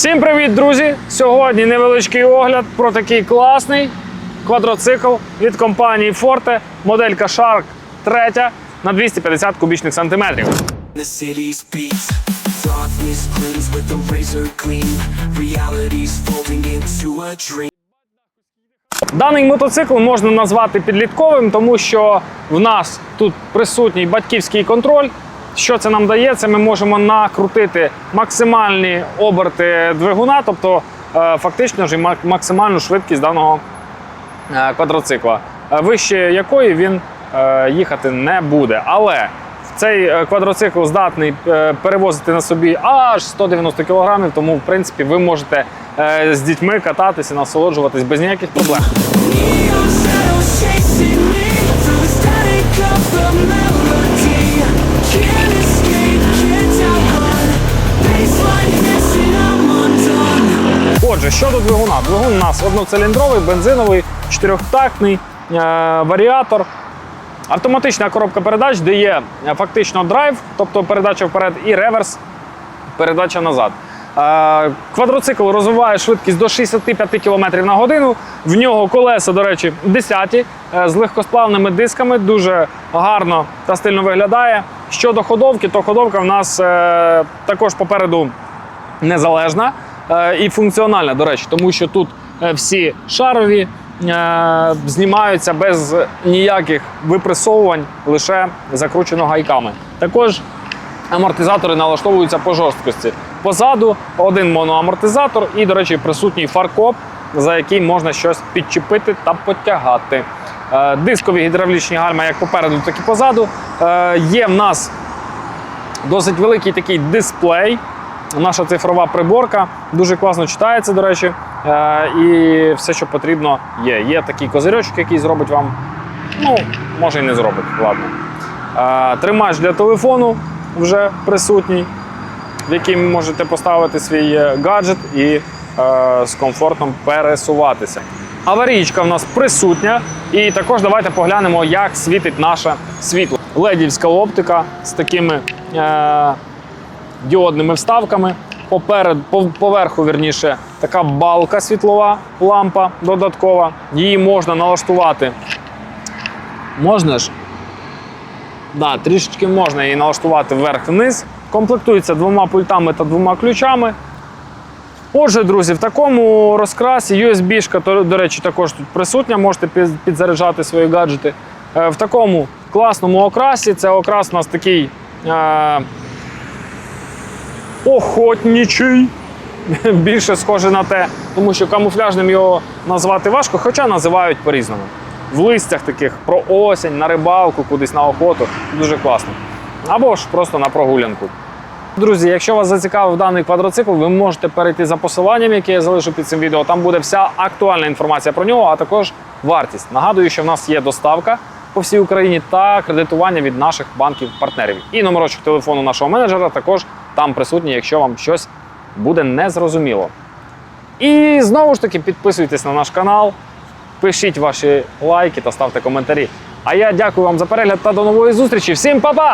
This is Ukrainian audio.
Всім привіт, друзі! Сьогодні невеличкий огляд про такий класний квадроцикл від компанії Forte, моделька Shark 3 на 250 кубічних сантиметрів. Даний мотоцикл можна назвати підлітковим, тому що в нас тут присутній батьківський контроль. Що це нам дає? Це ми можемо накрутити максимальні оберти двигуна, тобто е, фактично ж максимальну швидкість даного е, квадроцикла, е, вище якої він їхати не буде. Але цей квадроцикл здатний перевозити на собі аж 190 кг, тому в принципі ви можете з дітьми кататися, насолоджуватись без ніяких проблем. Щодо двигуна, двигун у нас одноциліндровий, бензиновий, чотирьохтактний е, варіатор. Автоматична коробка передач, де є е, фактично драйв, тобто передача вперед, і реверс, передача назад. Е, Квадроцикл розвиває швидкість до 65 км на годину. В нього колеса, до речі, 10 е, з легкосплавними дисками, дуже гарно та стильно виглядає. Щодо ходовки, то ходовка в нас е, також попереду незалежна і функціональна, до речі, тому що тут е, всі шарові е, знімаються без ніяких випресовувань, лише закручено гайками. Також амортизатори налаштовуються по жорсткості. Позаду один моноамортизатор і, до речі, присутній фаркоп, за який можна щось підчепити та потягати. Е, Дискові гідравлічні гальма як попереду, так і позаду. Е, Є в нас Досить великий такий дисплей. Наша цифрова приборка дуже класно читається, до речі. Е, і все, що потрібно, є. Є такий козирьочок, який зробить вам. Ну, може і не зробить, ладно. Е, тримач для телефону вже присутній, в який можете поставити свій е, гаджет і з комфортом пересуватися. Аварійка в нас присутня. І також давайте поглянемо, як світить наше світло. Ледівська оптика з такими діодними вставками. Поперед, по- поверху, вірніше, така балка світлова, лампа додаткова. Її можна налаштувати. Можна ж Да, трішечки можна її налаштувати вверх-вниз. Комплектується двома пультами та двома ключами. Отже, друзі, в такому розкрасі то, до речі, також тут присутня, можете під- підзаряджати свої гаджети. Е, В такому класному окрасі. Це окрас у нас такий охотничий. Більше схоже на те, тому що камуфляжним його назвати важко, хоча називають по-різному. В листях таких про осінь, на рибалку, кудись на охоту. Дуже класно. Або ж просто на прогулянку. Друзі, якщо вас зацікавив даний квадроцикл, ви можете перейти за посиланням, яке я залишу під цим відео. Там буде вся актуальна інформація про нього, а також вартість. Нагадую, що в нас є доставка по всій Україні та кредитування від наших банків-партнерів. І номерочок телефону нашого менеджера також там присутні, якщо вам щось буде незрозуміло. І знову ж таки підписуйтесь на наш канал, пишіть ваші лайки та ставте коментарі. А я дякую вам за перегляд та до нової зустрічі. Всім па-па!